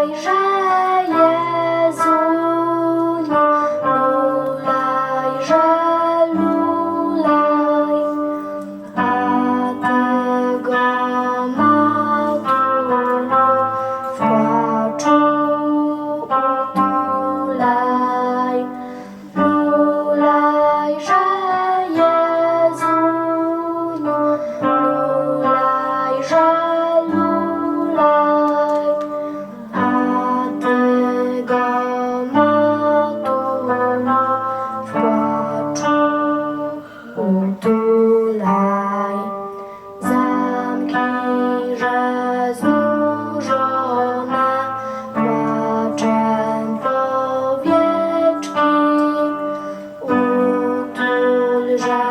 Ojrzałem otulaj. Zamknij, że znużona płaczem powieczki. Utul, że